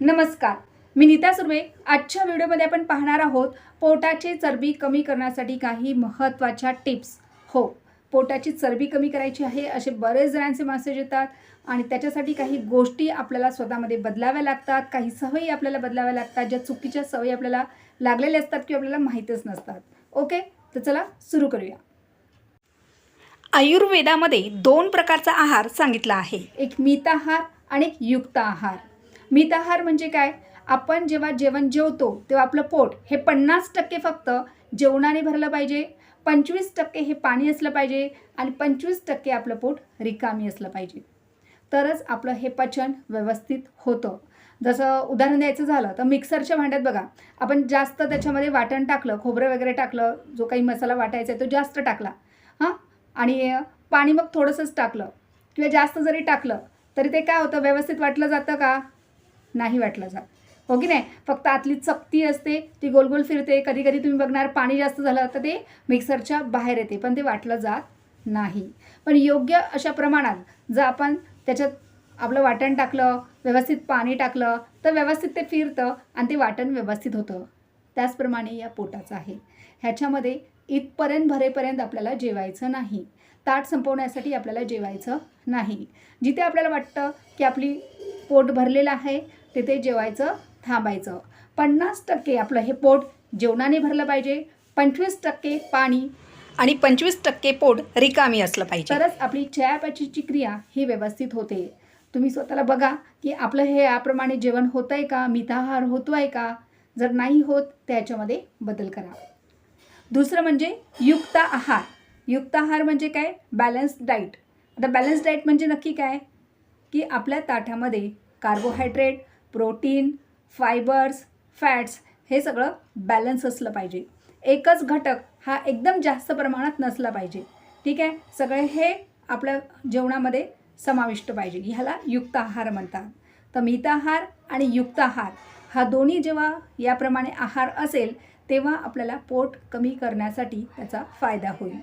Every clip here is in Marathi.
नमस्कार. मी नीता सुर्वे. आजच्या व्हिडिओमध्ये आपण पाहणार आहोत पोटाची चरबी कमी करण्यासाठी काही महत्त्वाच्या टिप्स. हो पोटाची चरबी कमी करायची आहे असे बरेच जणांचे मेसेज येतात आणि त्याच्यासाठी काही गोष्टी आपल्याला स्वतःमध्ये बदलाव्या लागतात काही सवयी आपल्याला बदलाव्या लागतात ज्या चुकीच्या सवयी आपल्याला लागलेल्या असतात किंवा आपल्याला माहीतच नसतात. ओके तर चला सुरू करूया. आयुर्वेदामध्ये दोन प्रकारचा आहार सांगितला आहे. एक मिताहार आणि एक युक्त आहार मिताहार म्हणजे काय? आपण जेव्हा जेवण जेवतो तेव्हा आपलं पोट हे पन्नास टक्के फक्त जेवणाने भरलं पाहिजे. पंचवीस टक्के हे पाणी असलं पाहिजे आणि पंचवीस टक्के आपलं पोट रिकामी असलं पाहिजे. तरच आपलं हे पचन व्यवस्थित होतं. जसं उदाहरण द्यायचं झालं तर मिक्सरच्या भांड्यात बघा आपण जास्त त्याच्यामध्ये वाटण टाकलं खोबरं वगैरे टाकलं जो काही मसाला वाटायचा आहे तो जास्त टाकला. हां? आणि पाणी मग थोडंसंच टाकलं. किंवा जास्त जरी टाकलं तरी ते काय होतं? व्यवस्थित वाटलं जातं का? नाही वाटलं जात. हो की नाही? फक्त आतली चकती असते ती गोल गोल फिरते कधी कधी तुम्ही बघणार पाणी जास्त झालं तर ते मिक्सरच्या बाहेर येते पण ते वाटलं जात नाही. पण योग्य अशा प्रमाणात जर आपण त्याच्यात आपलं वाटण टाकलं व्यवस्थित पाणी टाकलं तर व्यवस्थित ते फिरतं आणि ते वाटण व्यवस्थित होतं. त्याचप्रमाणे या पोटाचं आहे. ह्याच्यामध्ये इथपर्यंत भरेपर्यंत आपल्याला जेवायचं नाही. ताट संपवण्यासाठी आपल्याला जेवायचं नाही. जिथे आपल्याला वाटतं की आपली पोट भरलेलं आहे तिथे जेवायचं थांबायचं. पन्नास टक्के आपलं हे पोट जेवणाने भरलं पाहिजे पंचवीस टक्के पाणी आणि पंचवीस टक्के पोट रिकामी असलं पाहिजे. तरच आपली चयापचीची क्रिया ही व्यवस्थित होते. तुम्ही स्वतःला बघा की आपलं हे याप्रमाणे जेवण होतं आहे का मिताहार होतो आहे का? जर नाही होत त्याच्यामध्ये बदल करा. दुसरं म्हणजे युक्त आहार. युक्त आहार म्हणजे काय? बॅलन्स डाईट आता बॅलन्स डाईट म्हणजे नक्की काय? की आपल्या ताटामध्ये कार्बोहायड्रेट प्रोटीन फायबर्स फॅट्स हे सगळं बॅलन्स असलं पाहिजे. एकच घटक हा एकदम जास्त प्रमाणात नसला पाहिजे. ठीक आहे? सगळे हे आपल्या जेवणामध्ये समाविष्ट पाहिजे. ह्याला युक्त आहार म्हणतात. तर मिताहार आणि युक्त आहार हा दोन्ही जेव्हा याप्रमाणे आहार असेल तेव्हा आपल्याला पोट कमी करण्यासाठी त्याचा फायदा होईल.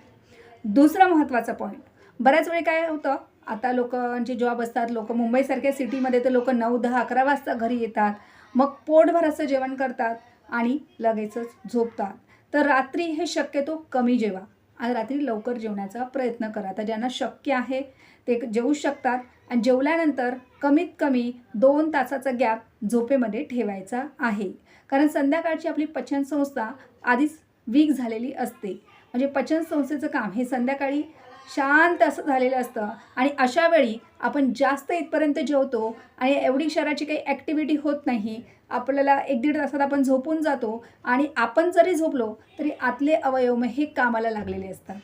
दुसरा महत्त्वाचा पॉईंट बऱ्याच वेळी काय होतं? आता लोकांचे जॉब असतात लोक मुंबईसारख्या सिटीमध्ये तर लोक नऊ दहा अकरा वाजता घरी येतात. मग पोटभर असं जेवण करतात आणि लगेचच झोपतात. तर रात्री हे शक्यतो कमी जेवा आणि रात्री लवकर जेवण्याचा प्रयत्न करा. तर ज्यांना शक्य आहे ते जेवू शकतात आणि जेवल्यानंतर कमीत कमी दोन तासाचा गॅप झोपेमध्ये ठेवायचा आहे. कारण संध्याकाळची आपली पचनसंस्था आधीच वीक झालेली असते. म्हणजे पचनसंस्थेचं काम हे संध्याकाळी शांत असं झालेलं असतं. आणि अशा वेळी आपण जास्त इथपर्यंत जेवतो आणि एवढी शरीराची काही ॲक्टिव्हिटी होत नाही. आपल्याला एक दीड तासात आपण झोपून जातो आणि आपण जरी झोपलो तरी आतले अवयव मग हे कामाला लागलेले असतात.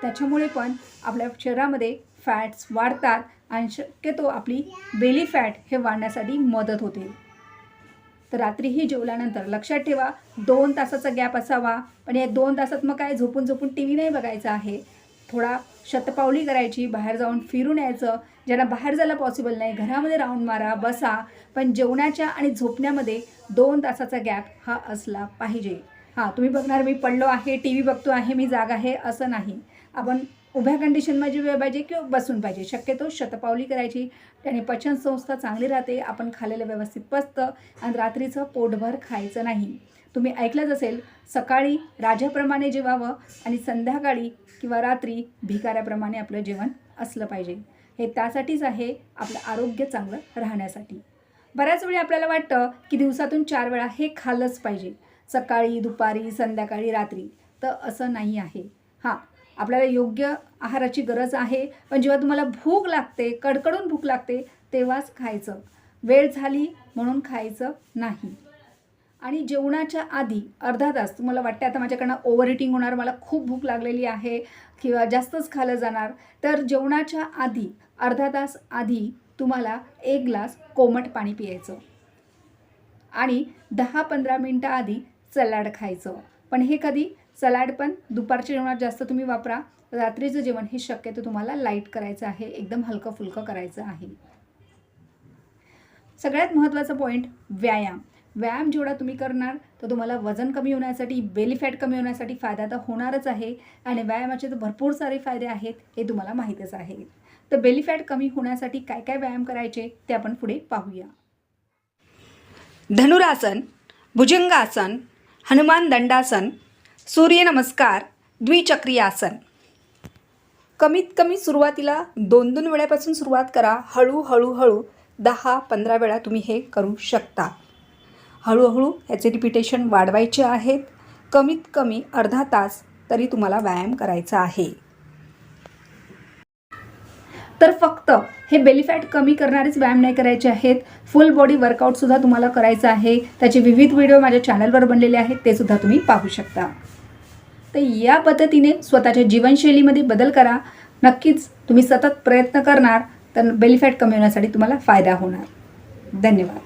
त्याच्यामुळे पण आपल्या शरीरामध्ये फॅट्स वाढतात आणि शक्यतो आपली बेली फॅट हे वाढण्यासाठी मदत होते. तर रात्रीही जेवल्यानंतर लक्षात ठेवा दोन तासाचा गॅप असावा. पण या दोन तासात मग काय झोपून झोपून टी व्ही नाही बघायचा आहे. थोडा शतपावली करायची बाहेर जाऊन फिरून यायचं ज्यांना बाहेर जायला पॉसिबल नाही घरामध्ये राऊंड मारा बसा पण जेवणाच्या आणि झोपण्यामध्ये दोन तासाचा गॅप हा असला पाहिजे. हां तुम्ही बघणार मी पडलो आहे टी व्ही बघतो आहे मी जागा आहे असं नाही. आपण उभ्या कंडिशनमध्ये वेळ पाहिजे किंवा बसून पाहिजे. शक्यतो शतपावली करायची. त्याने पचनसंस्था चांगली राहते. आपण खाल्लेलं व्यवस्थित पचतं आणि रात्रीचं पोटभर खायचं नाही. तुम्ही ऐकलंच असेल सकाळी राजाप्रमाणे जेवावं आणि संध्याकाळी किंवा रात्री भिकाऱ्याप्रमाणे आपलं जेवण असलं पाहिजे. हे त्यासाठीच आहे आपलं आरोग्य चांगलं राहण्यासाठी. बऱ्याच वेळी आपल्याला वाटतं की दिवसातून चार वेळा हे खाल्लंच पाहिजे. सकाळी दुपारी संध्याकाळी रात्री. तर असं नाही आहे. हां आपल्याला योग्य आहाराची गरज आहे. पण जेव्हा तुम्हाला भूक लागते कडकडून भूक लागते तेव्हाच खायचं. वेळ झाली म्हणून खायचं नाही. आणि जेवणाच्या आधी अर्धा तास तुम्हाला वाटते आता माझ्याकडनं ओव्हर इटिंग होणार मला खूप भूक लागलेली आहे किंवा जास्तच खाल्लं जाणार तर जेवणाच्या आधी अर्धा तास आधी तुम्हाला एक ग्लास कोमट पाणी पियायचं. आणि दहा पंधरा मिनटं आधी सलाड खायचं. पण हे कधी सलाड पण दुपारच्या जेवणात जास्त तुम्ही वापरा रात्रीचं जेवण हे शक्यतो तुम्हाला लाइट करायचं आहे एकदम हलकं फुलकं करायचं आहे. सगळ्यात महत्त्वाचा पॉईंट व्यायाम. व्यायाम जेवढा तुम्ही करणार तर तुम्हाला वजन कमी होण्यासाठी बेली फॅट कमी होण्यासाठी फायदा तर होणारच आहे आणि व्यायामाचे तर भरपूर सारे फायदे आहेत हे तुम्हाला माहीतच आहे. तर बेली फॅट कमी होण्यासाठी काय काय व्यायाम करायचे ते आपण पुढे पाहूया. धनुरासन भुजंगासन हनुमान दंडासन सूर्यनमस्कार द्विचक्री आसन. कमीत कमी सुरुवातीला दोन दोन वेळापासून सुरुवात करा. हळूहळू हळू दहा पंधरा वेळा तुम्ही हे करू शकता. हळूहळू ह्याचे रिपिटेशन वाढवायचे आहेत. कमीत कमी अर्धा तास तरी तुम्हाला व्यायाम करायचा आहे. तर फक्त हे बेलीफॅट कमी करणारेच व्यायाम नाही करायचे आहेत. फुल बॉडी वर्कआउटसुद्धा तुम्हाला करायचं आहे. त्याचे विविध व्हिडिओ माझ्या चॅनलवर बनलेले आहेत. ते सुद्धा तुम्ही पाहू शकता. तर या पद्धतीने स्वतःच्या जीवनशैलीमध्ये बदल करा. नक्कीच तुम्ही सतत प्रयत्न करणार तर बेलिफॅट कमी होण्यासाठी तुम्हाला फायदा होणार. धन्यवाद.